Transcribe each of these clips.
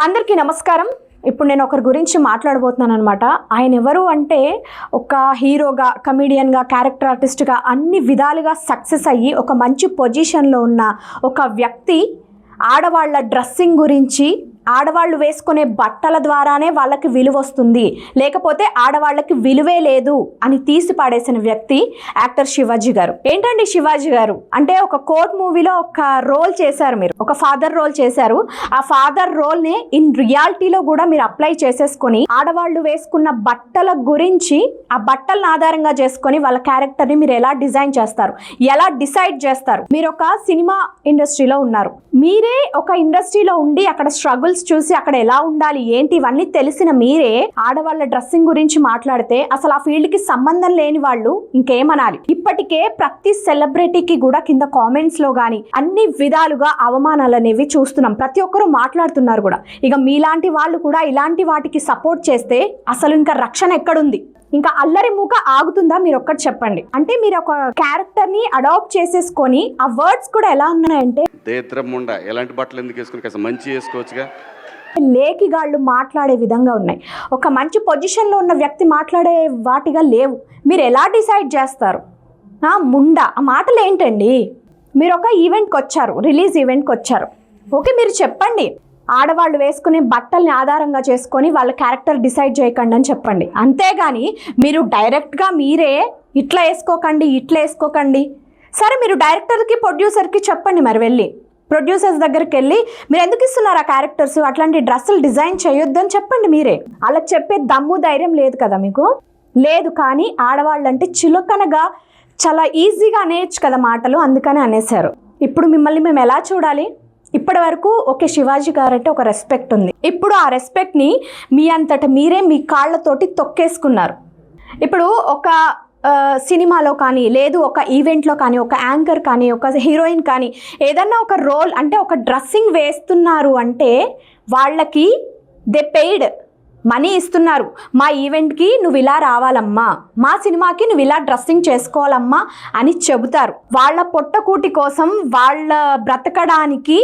అందరికీ నమస్కారం. ఇప్పుడు నేను ఒకరి గురించి మాట్లాడబోతున్నాను అనమాట ఆయన ఎవరు అంటే ఒక హీరోగా కమీడియన్గా క్యారెక్టర్ ఆర్టిస్ట్గా అన్ని విధాలుగా సక్సెస్ అయ్యి ఒక మంచి పొజిషన్లో ఉన్న ఒక వ్యక్తి ఆడవాళ్ళ డ్రెస్సింగ్ గురించి ఆడవాళ్ళు వేసుకునే బట్టల ద్వారానే వాళ్ళకి విలువ వస్తుంది. లేకపోతే ఆడవాళ్ళకి విలువే లేదు అని తీసి పాడేసిన వ్యక్తి యాక్టర్ శివాజీ గారు. ఏంటండి శివాజీ గారు? అంటే ఒక కోర్ట్ మూవీలో ఒక రోల్ చేశారు మీరు. ఒక ఫాదర్ రోల్ చేశారు. ఆ ఫాదర్ రోల్ని ఇన్ రియాలిటీలో కూడా మీరు అప్లై చేసేసుకొని ఆడవాళ్ళు వేసుకున్న బట్టల గురించి ఆ బట్టలను ఆధారంగా చేసుకొని వాళ్ళ క్యారెక్టర్ని మీరు ఎలా డిజైన్ చేస్తారు? ఎలా డిసైడ్ చేస్తారు? మీరు ఒక సినిమా ఇండస్ట్రీలో ఉన్నారు. మీరే ఒక ఇండస్ట్రీలో ఉండి అక్కడ స్ట్రగుల్స్ చూసి అక్కడ ఎలా ఉండాలి ఏంటి ఇవన్నీ తెలిసిన మీరే ఆడవాళ్ళ డ్రెస్సింగ్ గురించి మాట్లాడితే అసలు ఆ ఫీల్డ్కి సంబంధం లేని వాళ్ళు ఇంకేమనాలి? ఇప్పటికే ప్రతి సెలబ్రిటీకి కూడా కింద కామెంట్స్లో గాని అన్ని విధాలుగా అవమానాలు అనేవి చూస్తున్నాం. ప్రతి ఒక్కరూ మాట్లాడుతున్నారు కూడా. ఇక మీలాంటి వాళ్ళు కూడా ఇలాంటి వాటికి సపోర్ట్ చేస్తే అసలు ఇంకా రక్షణ ఎక్కడుంది? ఇంకా అల్లరి మూక ఆగుతుందా? మీరు ఒక్కటి చెప్పండి. అంటే మీరు ఒక క్యారెక్టర్ని అడాప్ట్ చేసేసుకొని ఆ వర్డ్స్ కూడా ఎలా ఉన్నాయంటే దేత్రం ముండ ఎలాంటి బట్టలు ఎందుకు వేసుకుని కాస్త మంచి వేసుకోవచ్చుగా మాట్లాడే విధంగా ఉన్నాయి. ఒక మంచి పొజిషన్లో ఉన్న వ్యక్తి మాట్లాడే వాటిగా లేవు. మీరు ఎలా డిసైడ్ చేస్తారు? ఆ, ముండ. ఆ మాటలు ఏంటండి మీరు ఒక ఈవెంట్కి వచ్చారు రిలీజ్ ఈవెంట్కి వచ్చారు ఓకే మీరు చెప్పండి. ఆడవాళ్ళు వేసుకునే బట్టల్ని ఆధారంగా చేసుకొని వాళ్ళ క్యారెక్టర్ డిసైడ్ చేయకండి అని చెప్పండి. అంతేగాని మీరు డైరెక్ట్గా మీరే ఇట్లా వేసుకోకండి ఇట్లా వేసుకోకండి. సరే మీరు డైరెక్టర్కి ప్రొడ్యూసర్కి చెప్పండి మరి వెళ్ళి. ప్రొడ్యూసర్స్ దగ్గరికి వెళ్ళి మీరు ఎందుకు ఇస్తున్నారు ఆ క్యారెక్టర్స్? అట్లాంటి డ్రెస్సులు డిజైన్ చేయొద్దని చెప్పండి మీరే. అలా చెప్పే దమ్ము ధైర్యం లేదు కదా మీకు? లేదు కానీ ఆడవాళ్ళంటే చులకనగా చాలా ఈజీగా అనేయచ్చు కదా మాటలు అందుకని అనేశారు. ఇప్పుడు మిమ్మల్ని మేము ఎలా చూడాలి? ఇప్పటి వరకు ఓకే శివాజీ గారు అంటే ఒక రెస్పెక్ట్ ఉంది. ఇప్పుడు ఆ రెస్పెక్ట్ని మీ అంతట మీరే మీ కాళ్ళతోటి తొక్కేసుకున్నారు. ఇప్పుడు ఒక సినిమాలో కానీ లేదు ఒక ఈవెంట్లో కానీ ఒక యాంకర్ కానీ ఒక హీరోయిన్ కానీ ఏదన్నా ఒక రోల్ అంటే ఒక డ్రెస్సింగ్ వేస్తున్నారు అంటే వాళ్ళకి దే పెయిడ్ మనీ ఇస్తున్నారు. మా ఈవెంట్కి నువ్వు ఇలా రావాలమ్మా మా సినిమాకి నువ్వు ఇలా డ్రెస్సింగ్ చేసుకోవాలమ్మా అని చెబుతారు. వాళ్ళ పొట్టకూటి కోసం వాళ్ళ బ్రతకడానికి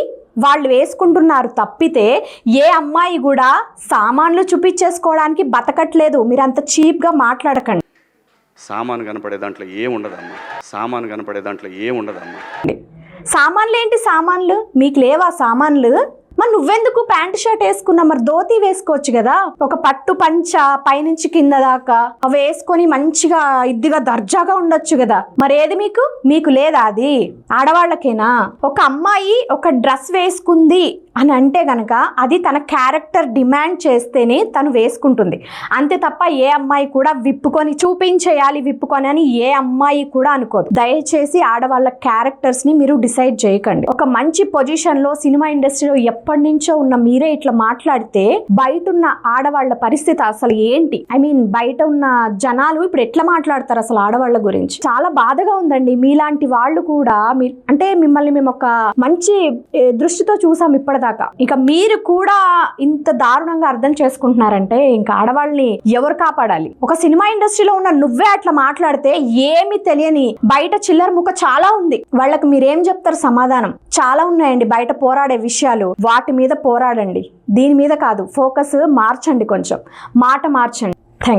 వాళ్ళు వేసుకుంటున్నారు తప్పితే ఏ అమ్మాయి కూడా సామాన్లు చూపించేసుకోవడానికి బతకట్లేదు. మీరు అంత చీప్గా మాట్లాడకండి. సామాను కనపడే దాంట్లో ఏం ఉండదమ్మా. సామాను కనపడే దాంట్లో ఏం ఉండదమ్మా. సామాన్లు ఏంటి సామాన్లు? మీకు లేవా సామాన్లు? నువ్వెందుకు ప్యాంట్ షర్ట్ వేసుకున్నా? మరి ధోతి వేసుకోవచ్చు కదా. ఒక పట్టు పంచ పైనుంచి కింద దాకా. అవి వేసుకొని మంచిగా ఇద్దిగా దర్జాగా ఉండొచ్చు కదా. మరి ఏది మీకు? మీకు లేదా అది? ఆడవాళ్ళకేనా? ఒక అమ్మాయి ఒక డ్రెస్ వేసుకుంది. అని అంటే కనుక అది తన క్యారెక్టర్ డిమాండ్ చేస్తేనే తను వేసుకుంటుంది. అంతే తప్ప ఏ అమ్మాయి కూడా విప్పుకొని చూపించేయాలి విప్పుకొని అని ఏ అమ్మాయి కూడా అనుకోదు. దయచేసి ఆడవాళ్ళ క్యారెక్టర్స్ని మీరు డిసైడ్ చేయకండి. ఒక మంచి పొజిషన్లో సినిమా ఇండస్ట్రీలో ఎప్పటి నుంచో ఉన్న మీరే ఇట్లా మాట్లాడితే బయట ఉన్న ఆడవాళ్ళ పరిస్థితి అసలు ఏంటి? ఐ మీన్ బయట ఉన్న జనాలు ఇప్పుడు ఎట్లా మాట్లాడతారు అసలు ఆడవాళ్ళ గురించి? చాలా బాధగా ఉందండి. మీలాంటి వాళ్ళు కూడా మీ అంటే మిమ్మల్ని మేము ఒక మంచి దృష్టితో చూసాం ఇప్పటిదాకా. ఇక మీరు కూడా ఇంత దారుణంగా అర్థం చేసుకుంటున్నారంటే ఇంకా ఆడవాళ్ళని ఎవరు కాపాడాలి? ఒక సినిమా ఇండస్ట్రీలో ఉన్న నువ్వే అట్లా మాట్లాడితే ఏమి తెలియని బయట చిల్లర ముఖ చాలా ఉంది. వాళ్ళకి మీరేం చెప్తారు సమాధానం? చాలా ఉన్నాయండి బయట పోరాడే విషయాలు. వాటి మీద పోరాడండి. దీని మీద కాదు ఫోకస్ మార్చండి కొంచెం. మాట మార్చండి.